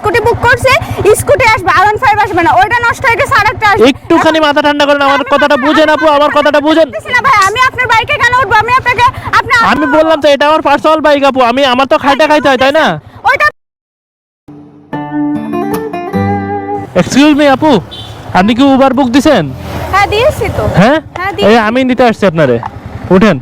Scooty বুক করছি scooty আসবে আর five আসবে না। ওইটা নষ্ট হয়ে গেছে আরেকটা আসবে। একটুখানি মাথা ঠান্ডা করেন আমার কথাটা বুঝেন আপু আমার কথাটা বুঝেন। না ভাই আমি আপনার বাইকে কেন উঠবো? আমি আপনাকে আপনি আমি বললাম তো এটা আমার পার্সোনাল বাইক আপু আমি আমার তো খাইটা খাইতে হয় তাই না? ওইটা এক্সকিউজ মি আপু আপনি কি উবার বুক দিছেন? হ্যাঁ দিয়েছি তো। হ্যাঁ? হ্যাঁ, আমি নিতে আসছি আপনারে। উঠেন।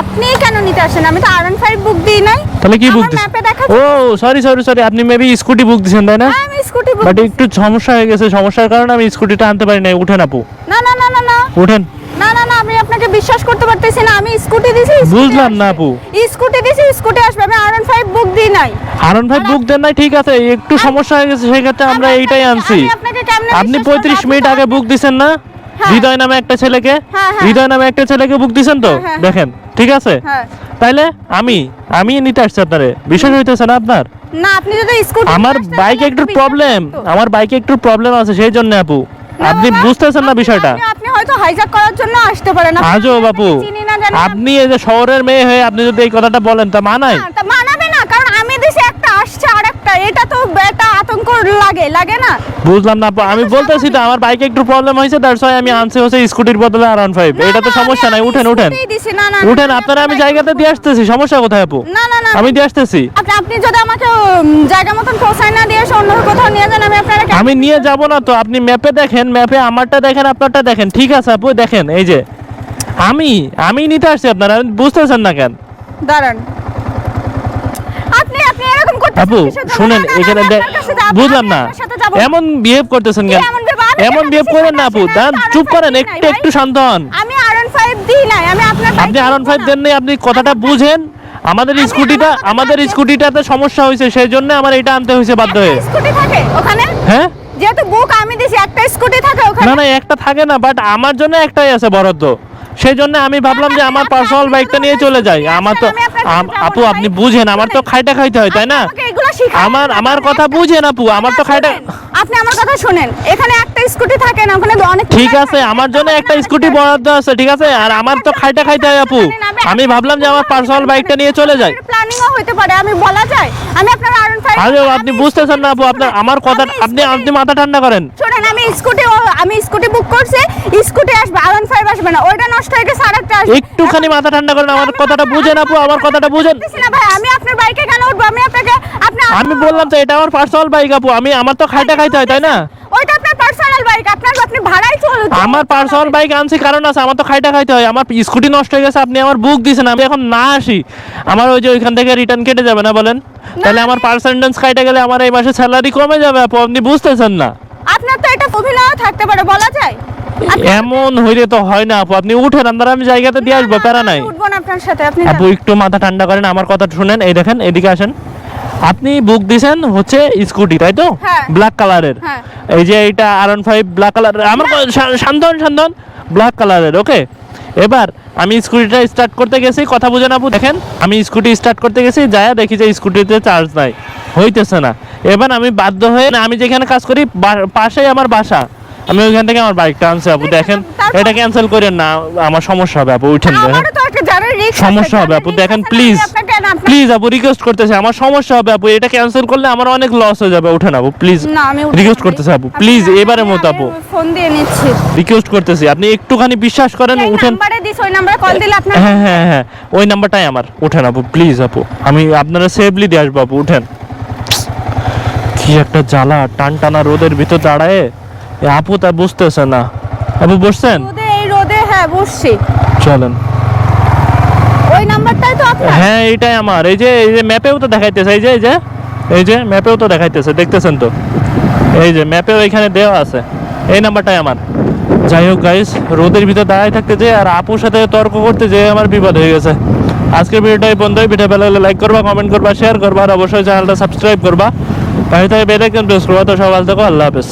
আপনি কেন নিতে আসেন? আমি তো আর ফাইভ বুক দিই নাই। তাহলে কি বুক দিছেন ও সরি সরি সরি আপনি মেবি স্কুটি বুক দিছেন তাই না? হ্যাঁ, আমি স্কুটি বুক বাট একটু সমস্যা হয়ে গেছে সমস্যার কারণে আমি স্কুটিটা আনতে পারি নাই। উঠেন আপু। না না না না না। উঠেন। না না না আমি আপনাকে বিশ্বাস করতে পারতেছি না। আমি স্কুটি দিছি বুঝলাম। না আপু। স্কুটি দিছি স্কুটি আসবে। আমি আর ফাইভ বুক দিই নাই। হারন ভাই বুক দেন নাই ঠিক আছে। একটু সমস্যা হয়ে গেছে সেক্ষেত্রে আমরা এইটাই আনছি। আপনি পঁয়ত্রিশ মিনিট আগে বুক দিছেন না? হ্যাঁ। হৃদয় নামে একটা ছেলেকে? হ্যাঁ। হৃদয় নামে একটা ছেলেকে বুক দিছেন তো? দেখেন। ঠিক আছে? হ্যাঁ। তাইলে আমি আমি নিতে আসছি আপনারে। বিশ্বাস হইতেছে না আপনার? না আপনি যদি স্কুটি আমার বাইকে একটু প্রবলেম আমার বাইকে একটু প্রবলেম আছে সেই জন্য আপু। আপনি বুঝতেছেন না বিষয়টা? আপনি- হয়তো হাইজ্যাক করার জন্য আসতে পারেন। আজও বাপু। আপনি এই যে শহরের মেয়ে হয়ে আপনি যদি এই কথাটা বলেন তা মানায়? না, তা মানাবে না কারণ আমি দিছি একটা আসছে আরেকটা এটা তো আতঙ্ক লাগে লাগে না। বুঝলাম না আমি বলতেছি তো আমার বাইকে একটু প্রবলেম হয়েছে দ্যাটস ওয়াই আমি আনছি হচ্ছে স্কুটির বদলে আর ওয়ান ফাইভ এটা তো সমস্যা নাই উঠেন উঠেন। উঠেন আপনারা আমি জায়গাতে দিয়ে আসতেছি সমস্যা কোথায় আপু? না না না। আমি দিয়ে আসতেছি। আপনি যদি আমাকে জায়গা মতন পৌঁছায় না দিয়ে অন্য কোথাও নিয়ে যান আমি আপনারা আমি নিয়ে যাব না তো আপনি ম্যাপে দেখেন ম্যাপে আমারটা দেখেন আপনারটা দেখেন। ঠিক আছে আপু দেখেন এই যে। আমি আমি নিতে আসছি আপনারা বুঝতেছেন না কেন? দাঁড়ান। আপনি আপনি এরকম করতেছেন আপু শুনেন এখানে বুঝলাম না। এমন বিহেভ করতেছেন কেন? এমন বিহেভ করেন না আপু। দান চুপ করেন একটু একটু। শান্ত হন। আমি আর ফাইভ দিই নাই আমি আপনার আপনি আরন ফাইভ। দেন নাই আপনি কথাটা বুঝেন। আমাদের স্কুটিটা আমাদের। স্কুটিটাতে সমস্যা হয়েছে সেই জন্য আমার এটা আনতে হয়েছে বাধ্য হয়ে। স্কুটি থাকে ওখানে? হ্যাঁ? যেহেতু বুক আমি দিছি একটা স্কুটি থাকে ওখানে? না না একটা থাকে না বাট আমার জন্য একটাই আছে বরাদ্দ। সেই জন্য আমি ভাবলাম যে আমার পার্সোনাল বাইকটা নিয়ে চলে যাই। আমার তো আপু আপনি বুঝেন আমার তো খাইটা খাইতে হয় তাই না? আমার আমার কথা বুঝেন আপু আমার তো খাইটা আপনি আমার কথা শুনেন। এখানে একটা স্কুটি থাকে না ওখানে অনেক ঠিক আছে আমার জন্য একটা স্কুটি বরাদ্দ আছে ঠিক আছে? আর আমার তো খাইটা খাইতে হয় আপু। আমি ভাবলাম যে আমার পার্সোনাল বাইকটা নিয়ে চলে যাই। প্ল্যানিংও হতে পারে আমি বলা যায়। আমি আপনার আরন ফাইভ আরে আপনি বুঝতেছেন না আপু আপনার আমার কথা আপনি আপনি মাথা ঠান্ডা করেন। শুনেন আমি স্কুটি আমি স্কুটি বুক করছি স্কুটি আসবে ফাইভ আসবে না ওইটা নষ্ট হয়ে গেছে আরেকটা আসবে। একটুখানি মাথা ঠান্ডা করেন আমার কথাটা বুঝেন আপু আমার কথাটা বুঝেন। না ভাই আমি আপনার বাইকে কেন উঠবো? আমি আপনাকে আপনি আমি বললাম তো এটা আমার পার্সোনাল বাইক আপু। আমি আমার তো খাইটা খাইতে হয় তাই না? ওইটা আপনার পার্সোনাল বাইক আপনার আপনি ভাড়াই চলুন আমার পার্সোনাল বাইক আনছি কারণ আছে আমার তো খাইটা খাইতে হয়। আমার স্কুটি নষ্ট হয়ে গেছে আপনি আমার বুক দিয়েছেন আমি এখন না আসি। আমার ওই যে ওইখান থেকে রিটার্ন কেটে যাবে না বলেন? তাহলে আমার পার্সেন্টেন্স কাইটে গেলে আমার এই মাসে স্যালারি কমে যাবে আপু আপনি বুঝতেছেন না। আপনার তো এটা অভিনয় থাকতে পারে বলা যায়। এমন হইলে তো হয় না আপু। আপনি উঠেন আমরা আমি জায়গাতে দিয়ে আসব প্যারা নাই। উঠবো না আপনার সাথে আপনি আপু একটু মাথা ঠান্ডা করেন আমার কথা শুনেন এই দেখেন এদিকে আসেন। আপনি বুক দিছেন হচ্ছে স্কুটি তাই তো। ব্ল্যাক কালারের হ্যাঁ। এই যে এইটা আর ফাইভ ব্ল্যাক কালার আমার শান্তন শান্তন ব্ল্যাক কালারের ওকে এবার আমি স্কুটিটা স্টার্ট করতে গেছি কথা বুঝেন আপু দেখেন আমি স্কুটি স্টার্ট করতে গেছি যায় দেখি যে স্কুটিতে চার্জ নাই। হইতেছে না। এবার আমি বাধ্য হয়ে আমি যেখানে কাজ করি পাশেই আমার বাসা। আমি ওইখান থেকে আমার বাইকটা আনছি আপু দেখেন এটা ক্যান্সেল করেন না আমার সমস্যা হবে আপু উঠেন সমস্যা হবে আপু দেখেন প্লিজ প্লিজ আপু রিকোয়েস্ট করতেছে। আমার সমস্যা হবে আপু এটা ক্যান্সেল করলে আমার অনেক লস হয়ে যাবে। উঠেন আপু প্লিজ না আমি রিকোয়েস্ট। করতেছে আপু প্লিজ এবারের মতো আপু। ফোন দিয়ে নিচ্ছি। রিকোয়েস্ট করতেছি। আপনি একটুখানি বিশ্বাস করেন উঠেন। নাম্বারে দিস ওই নাম্বারে কল দিলে আপনার হ্যাঁ হ্যাঁ হ্যাঁ ওই নাম্বারটাই আমার। উঠেন আপু প্লিজ আপু। আমি আপনারা সেফলি দিয়ে আসব আপু উঠেন। কি একটা জ্বালা টান টানা রোদের ভিতর দাঁড়ায়। আপু তা বুঝতেছে না। আপু বসছেন? রোদে এই রোদে হ্যাঁ বসছি। চলেন। ওই নাম্বারটাই তো আপনার? হ্যাঁ এইটাই আমার। এই যে এই যে ম্যাপেও তো দেখাইতেছে, এই যে এই যে এই যে ম্যাপেও তো দেখাইতেছে, দেখতেছেন তো? এই যে ম্যাপেও এখানে দেওয়া আছে। এই নাম্বারটাই আমার। যাই হোক গাইস রোদের ভিতর দাঁড়ায় থাকতে যে, আর আপুর সাথে তর্ক করতে যে আমার বিপদ হয়ে গেছে। আজকের ভিডিওটাই বন্ধ হয় ভিডিও ভালো লাইক করবা কমেন্ট করবা শেয়ার করবা, আর অবশ্যই চ্যানেলটা সাবস্ক্রাইব করবা। তাই তাই বেলে কিন্তু প্রেস করবা। তো সবাই থাকো আল্লাহ হাফেজ।